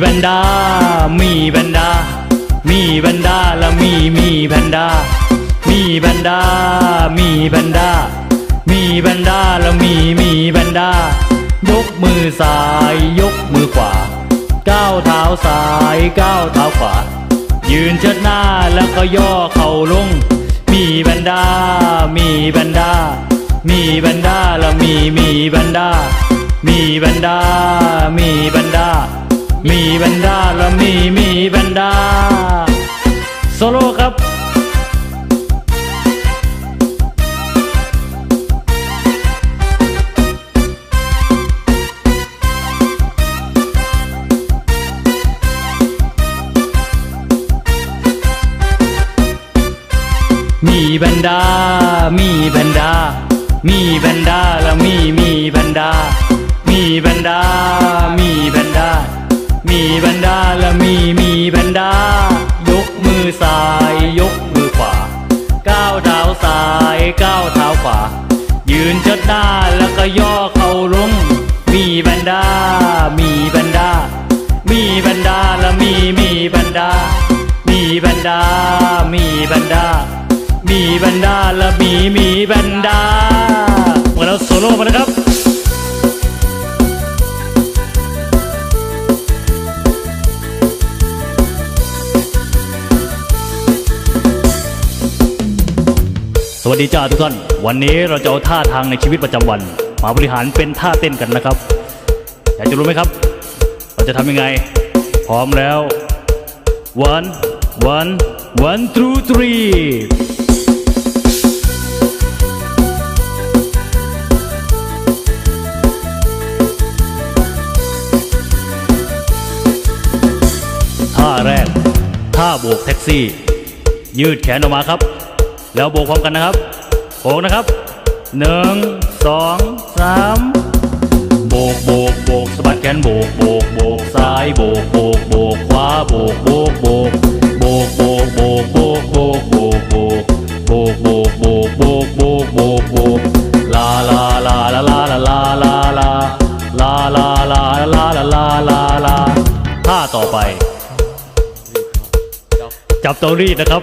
แพนด้ามีแพนด้ามีแพนด้าแล้วมีมีแพนด้ามีแพนด้ามีแพนด้ามีแพนด้าแล้วมีมีแพนด้ายกมือซ้ายยกมือขวาก้าวเท้าซ้ายก้าวเท้าขวายืนเชิดหน้าแล้วก็ย่อเข่าลง มีแพนด้ามีแพนด้ามีแพนด้าแล้วมีมีแพนด้ามีแพนด้ามีแพนด้า มีแพนด้าแล้วมีมีแพนด้าโซโล่ครับมีแพนด้ามีแพนด้ามีแพนด้าแล้วมีมีแพนด้ามีแพนด้ามีแพนด้า มีแพนด้าแล้วมีมีแพนด้ายกมือซ้าย ยกมือขวา ก้าวเท้าซ้ายก้าวเท้าขวา ยืนเชิดหน้าแล้วก็ย่อเข่าลง มีแพนด้ามีแพนด้ามีแพนด้าแล้วมีมีแพนด้ามีแพนด้ามีแพนด้ามีแพนด้าและมีมีแพนด้ามาแล้วโซโล่มาแล้วครับ สวัสดีจ้าทุกท่าน วันนี้เราจะเอาท่าทางในชีวิตประจำวัน มาบริหารเป็นท่าเต้นกันนะครับ อยากจะรู้ไหมครับ เราจะทำยังไง พร้อมแล้ว one one one two three ท่าแรก ท่าโบกแท็กซี่ ยืดแขนออกมาครับ แล้วโบกพร้อมกันนะครับโบกนะครับหนึ่งสองสามโบกโบกโบกสะบัดแขนโบกโบกโบกซ้ายโบกโบกโบกขวาโบกโบกโบกโบกโบกโบกโบกโบกโบกโบกโบกโบกโบกโบกโบกโบกโบกลาลาลาลาลาลาลาลาลาลาลาลาลาลาลาลาลาท่าต่อไป จับเตารีดนะครับ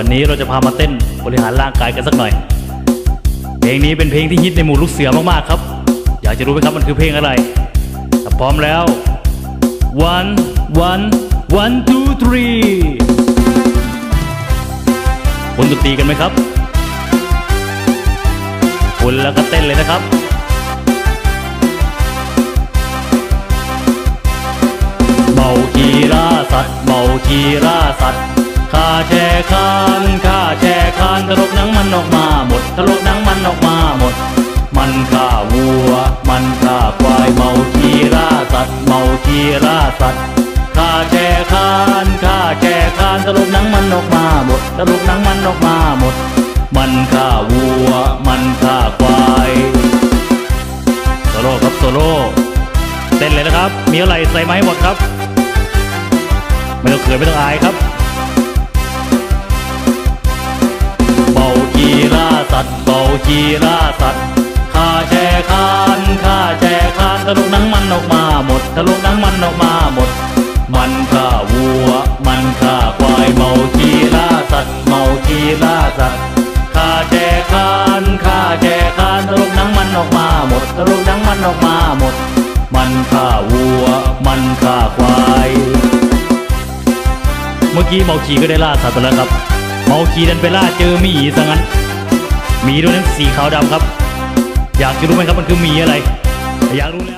วันนี้เราจะพามาเต้นบริหารร่างกายกันสักหน่อย เพลงนี้เป็นเพลงที่ฮิตในหมู่ลูกเสือมากๆครับ อยากจะรู้ไหมครับมันคือเพลงอะไรถ้าพร้อมแล้ว one one one two three คุณดนตรีกันไหมครับคุณแล้วก็เต้นเลยนะครับเมาคีราสัตว์เมาคีราสัตว์ ข้าแช่คานข้าแช่คานตลกหนังมันออกมาหมดตลกหนังมันออกมาหมด มันฆ่าวัว มันฆ่าควายเมาคีราสัตว์เมาคีราสัตว์ข้าแช่คานข้าแช่คานตลกหนังมันออกมาหมดตลกหนังมันออกมาหมด มันฆ่าวัว มันฆ่าควายโซโล่ครับโซโล่เต้นเลยนะครับ มีอะไรใส่มาให้หมดครับ ไม่ต้องเขินไม่ต้องอายครับ สัตว์เบากีล่าสัตว์ข้าแช่คานข้าแช่คานตลกหนังมันออกมาหมดตลกหนังมันออกมาหมด มันฆ่าวัว มันฆ่าควายเมากีล่าสัตว์เมากีล่าสัตว์ข้าแช่คานข้าแช่คานตลกหนังมันออกมาหมดตลกหนังมันออกมาหมด มันฆ่าวัว มันฆ่าควายเมื่อกี้เมาคีก็ได้ล่าสัตว์ไปแล้วครับ เมาคีดันไปล่าเจอมีซะงั้น หมีตัวนั้นสีขาวดำครับ อยากจะรู้ไหมครับมันคือหมีอะไร อยากรู้แล้ว